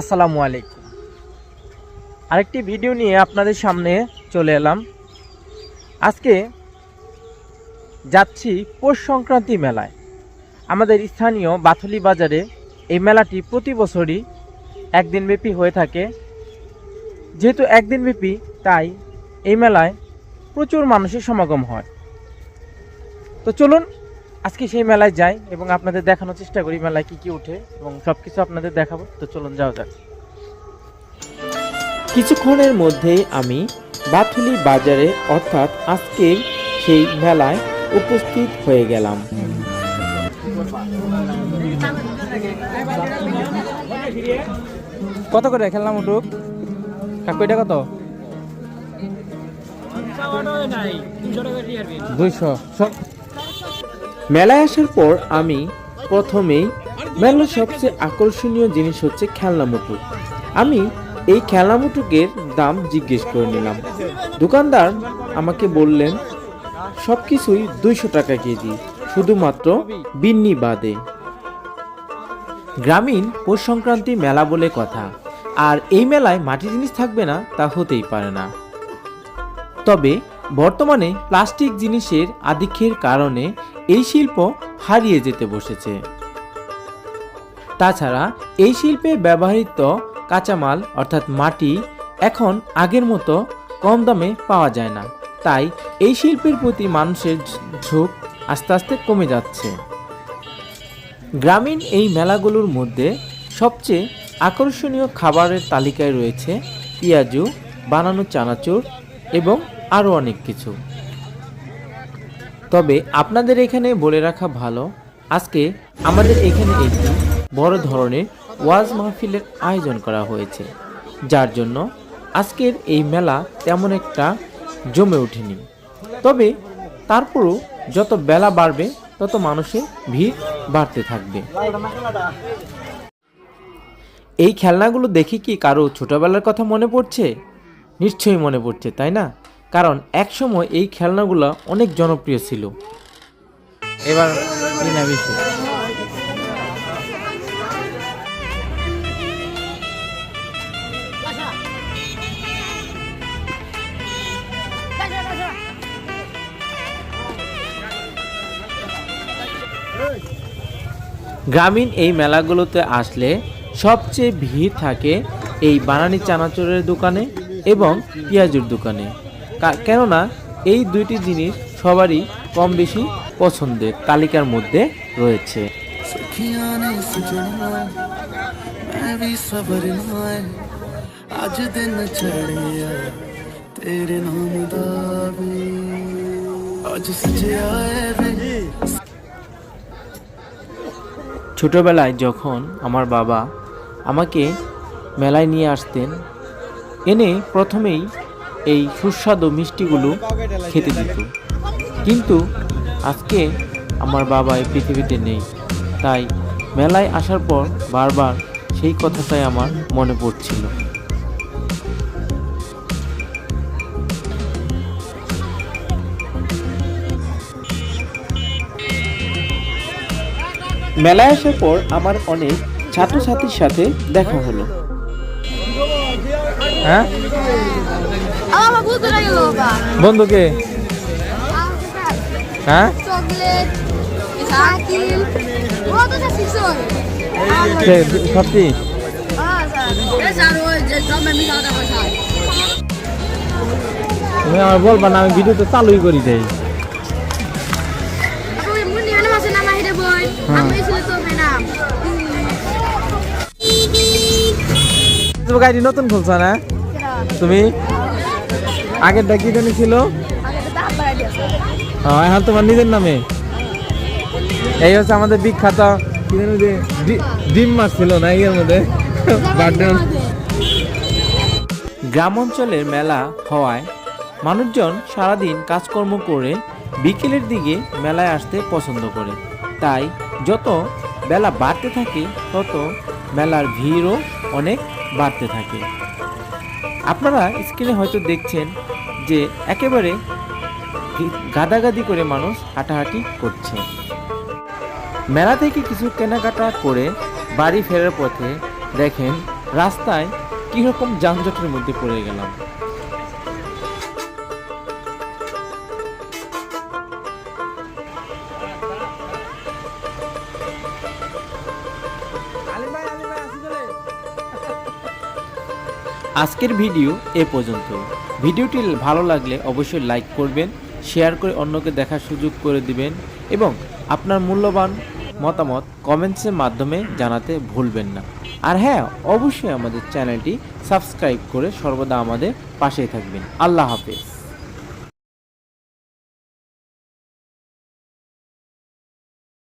আসসালামু আলাইকুম। আরেকটি ভিডিও নিয়ে আপনাদের সামনে চলে এলাম। আজকে যাচ্ছি পৌষ সংক্রান্তি মেলায়। আমাদের স্থানীয় বাথুলি বাজারে এই মেলাটি প্রতি বছরই একদিনব্যাপী হয়ে থাকে। যেহেতু একদিনব্যাপী, তাই এই মেলায় প্রচুর মানুষের সমাগম হয়। তো চলুন আজকে সেই মেলায় যাই এবং আপনাদের দেখানোর চেষ্টা করি মেলায় কি কি উঠে এবং সব কিছু আপনাদের দেখাবো। তো চলুন যাওয়া যাক। কিছুক্ষণের মধ্যেই আমি বাথুলি বাজারে অর্থাৎ আজকের সেই মেলায় উপস্থিত হয়ে গেলাম। কত করে খেললাম উঠুক কাকু এটা কত? দুইশো। মেলায় আসার পর আমি প্রথমেই মেলার সবচেয়ে আকর্ষণীয় জিনিস হচ্ছে খেলনা মুটুক আমি এই খেলনা মুটুকের দাম জিজ্ঞেস করে নিলাম। দোকানদার আমাকে বললেন সব কিছুই দুইশো টাকা কেজি, শুধুমাত্র বিন্নি বাদে। গ্রামীণ পৌষ সংক্রান্তি মেলা বলে কথা। আর এই মেলায় মাটি জিনিস থাকবে না, তা হতেই পারে না। তবে বর্তমানে প্লাস্টিক জিনিসের আধিক্যের কারণে এই শিল্প হারিয়ে যেতে বসেছে। তাছাড়া এই শিল্পে ব্যবহৃত কাঁচামাল, অর্থাৎ মাটি, এখন আগের মতো কম দামে পাওয়া যায় না। তাই এই শিল্পের প্রতি মানুষের ঝোঁক আস্তে আস্তে কমে যাচ্ছে। গ্রামীণ এই মেলাগুলোর মধ্যে সবচেয়ে আকর্ষণীয় খাবারের তালিকায় রয়েছে পেঁয়াজু, বানানো চানাচুর এবং আরও অনেক কিছু। তবে আপনাদের এখানে বলে রাখা ভালো, আজকে আমাদের এখানে একটি বড় ধরনের ওয়াজ মাহফিলের আয়োজন করা হয়েছে, যার জন্য আজকের এই মেলা তেমন একটা জমে ওঠেনি। তবে তারপরও যত বেলা বাড়বে, তত মানুষের ভিড় বাড়তে থাকবে। এই খেলনাগুলো দেখে কি কারও ছোটবেলার কথা মনে পড়ছে? নিশ্চয়ই মনে পড়ছে, তাই না? কারণ একসময় এই খেলনাগুলো অনেক জনপ্রিয় ছিল। এবার গ্রামীণ এই মেলাগুলোতে আসলে সবচেয়ে ভিড় থাকে এই বানানি চানাচুরের দোকানে এবং পেঁয়াজুর দোকানে। কেননা এই দুইটি জিনিস সবারই কম বেশি পছন্দের তালিকার মধ্যে রয়েছে। ছোটবেলায় যখন আমার বাবা আমাকে মেলায় নিয়ে আসতেন এনে প্রথমেই এই সুস্বাদু মিষ্টিগুলো খেতে দিত। কিন্তু আজকে আমার বাবা এই পৃথিবীতে নেই। তাই মেলায় আসার পর বারবার সেই কথাটাই আমার মনে পড়ছিল। মেলায় আসার পর আমার অনেক ছাত্রছাত্রীর সাথে দেখা হলো। হ্যাঁ? বন্ধুকে হ্যাঁ? শিখছো সত্যি? তুমি আমার বলবা না আমি ভিডিও তো চালুই করি দেই। তুমি গাড়ি নতুন খুলছো না? তুমি? আগেরটা কি জানি ছিল? এখন তোমার নিজের নামে। এই হচ্ছে আমাদের বিখ্যাত ডিম মাছ ছিল না এর মধ্যে? গ্রাম অঞ্চলের মেলা হওয়ায় মানুষজন সারাদিন কাজকর্ম করে বিকেলের দিকে মেলায় আসতে পছন্দ করে। তাই যত বেলা বাড়তে থাকে, তত মেলার ভিড়ও অনেক বাড়তে থাকে। আপনারা স্ক্রিনে হয়তো দেখছেন যে একেবারে গাদাগাদি করে মানুষ হাঁটাহাঁটি করছে। মেলা থেকে কিছু কেনাকাটা করে বাড়ি ফেরার পথে দেখেন রাস্তায় কীরকম যানজটের মধ্যে পড়ে গেলাম। আজকের ভিডিও এ পর্যন্ত। ভিডিওটি ভালো লাগলে অবশ্যই লাইক করবেন, শেয়ার করে অন্যকে দেখার সুযোগ করে দিবেন এবং আপনার মূল্যবান মতামত কমেন্টসের মাধ্যমে জানাতে ভুলবেন না। আর হ্যাঁ অবশ্যই আমাদের চ্যানেলটি সাবস্ক্রাইব করে সর্বদা আমাদের পাশেই থাকবেন। আল্লাহ হাফেজ।